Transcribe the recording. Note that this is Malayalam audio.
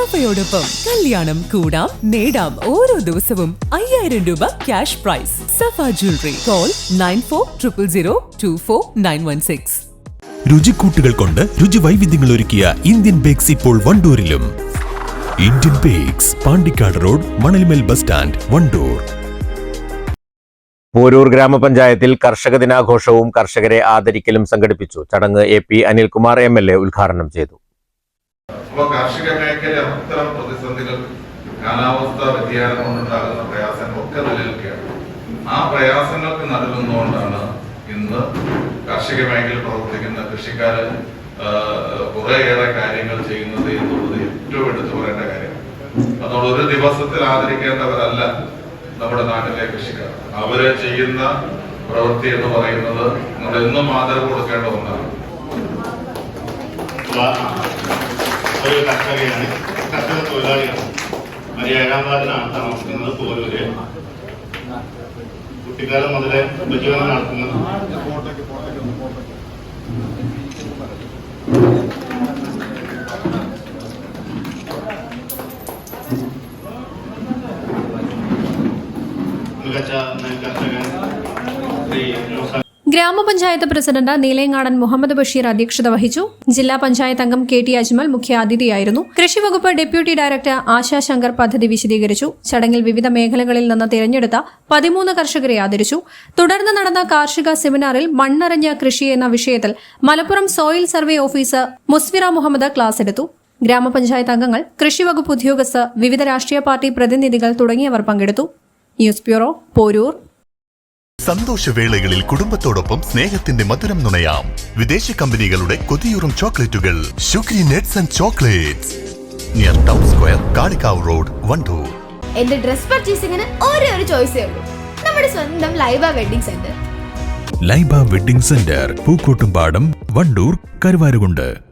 സഫയോടൊപ്പം കല്യാണം കൂടാം നേടാം ഓരോ ദിവസവും അയ്യായിരം രൂപ cash prize Safa jewellery call nine four triple zero two four nine one six രുചിക്കൂട്ടുകൾ കൊണ്ട് രുചി വൈവിധ്യങ്ങൾ ഒരുക്കിയ ഇന്ത്യൻ ബേക്സ് ഇപ്പോൾ വണ്ടൂരിലും. Indian bakes Pandikkad road Manalmel bus stand Wandoor. Porur ഗ്രാമപഞ്ചായത്തിൽ കർഷക ദിനാഘോഷവും കർഷകരെ ആദരിക്കലും സംഘടിപ്പിച്ചു ചടങ്ങ് A P Anilkumar M L A ഉദ്ഘാടനം ചെയ്തു. അപ്പോൾ കാർഷിക മേഖല അത്തരം പ്രതിസന്ധികൾ കാലാവസ്ഥാ വ്യതിയാനം കൊണ്ടുണ്ടാകുന്ന പ്രയാസങ്ങൾ ഒക്കെ നിലനിൽക്കുകയാണ്. ആ പ്രയാസങ്ങൾക്ക് നടുന്നുകൊണ്ടാണ് ഇന്ന് കാർഷിക മേഖല പ്രവർത്തിക്കുന്ന കൃഷിക്കാര് കുറേയേറെ കാര്യങ്ങൾ ചെയ്യുന്നത് എന്നുള്ളത് ഏറ്റവും എടുത്തു പറയേണ്ട കാര്യം. അതുകൊണ്ട് ഒരു ദിവസത്തിൽ ആദരിക്കേണ്ടവരല്ല നമ്മുടെ നാട്ടിലെ കൃഷിക്കാർ. അവർ ചെയ്യുന്ന പ്രവൃത്തി എന്ന് പറയുന്നത് നമ്മൾ എന്നും ആദരവ് കൊടുക്കേണ്ട ഒന്നാണ്. ഒരു കർഷകയാണ്. കർഷക തൊഴിലാളിയാണ്. മരിയ ഏഴാം വാർഡിലാണ് താമസിക്കുന്നത് പോലൂര്. കുട്ടിക്കാലം മുതലേ ഉപജീവനം നടത്തുന്നത്. മികച്ച കർഷകൻ ഗ്രാമപഞ്ചായത്ത് പ്രസിഡന്റ് നീലയങ്ങാടൻ മുഹമ്മദ് ബഷീർ അധ്യക്ഷത വഹിച്ചു. ജില്ലാ പഞ്ചായത്ത് അംഗം കെ ടി അജ്മൽ മുഖ്യ അതിഥിയായിരുന്നു കൃഷിവകുപ്പ് ഡെപ്യൂട്ടി ഡയറക്ടർ ആശാ ശങ്കർ പദ്ധതി വിശദീകരിച്ചു. ചടങ്ങിൽ വിവിധ മേഖലകളിൽ നിന്ന് തിരഞ്ഞെടുത്ത പതിമൂന്ന് കർഷകരെ ആദരിച്ചു. തുടർന്ന് നടന്ന കാർഷിക സെമിനാറിൽ മണ്ണറിഞ്ഞ കൃഷി എന്ന വിഷയത്തിൽ Malappuram soil survey officer Musfira Muhammad class എടുത്തു. ഗ്രാമപഞ്ചായത്ത് അംഗങ്ങൾ കൃഷിവകുപ്പ് ഉദ്യോഗസ്ഥർ വിവിധ രാഷ്ട്രീയ പാർട്ടി പ്രതിനിധികൾ തുടങ്ങിയവർ പങ്കെടുത്തു. News bureau Porur. സന്തോഷവേളകളിൽ കുടുംബത്തോടൊപ്പം സ്നേഹത്തിന്റെ മധുരം നുണയാം. വിദേശ കമ്പനികളുടെ കൊതിയൂറും ചോക്ലേറ്റുകൾ. Sugary nuts and chocolates. Near town square Kalikavu road Wandoor. എന്റെ ഡ്രസ് പർച്ചേസിംഗിന് ഒരേ ഒരു ചോയ്സേ ഉള്ളൂ. നമ്മുടെ സ്വന്തം Laiba wedding centre. Laiba wedding centre Pookkottumpadam Wandoor Karuvarakundu.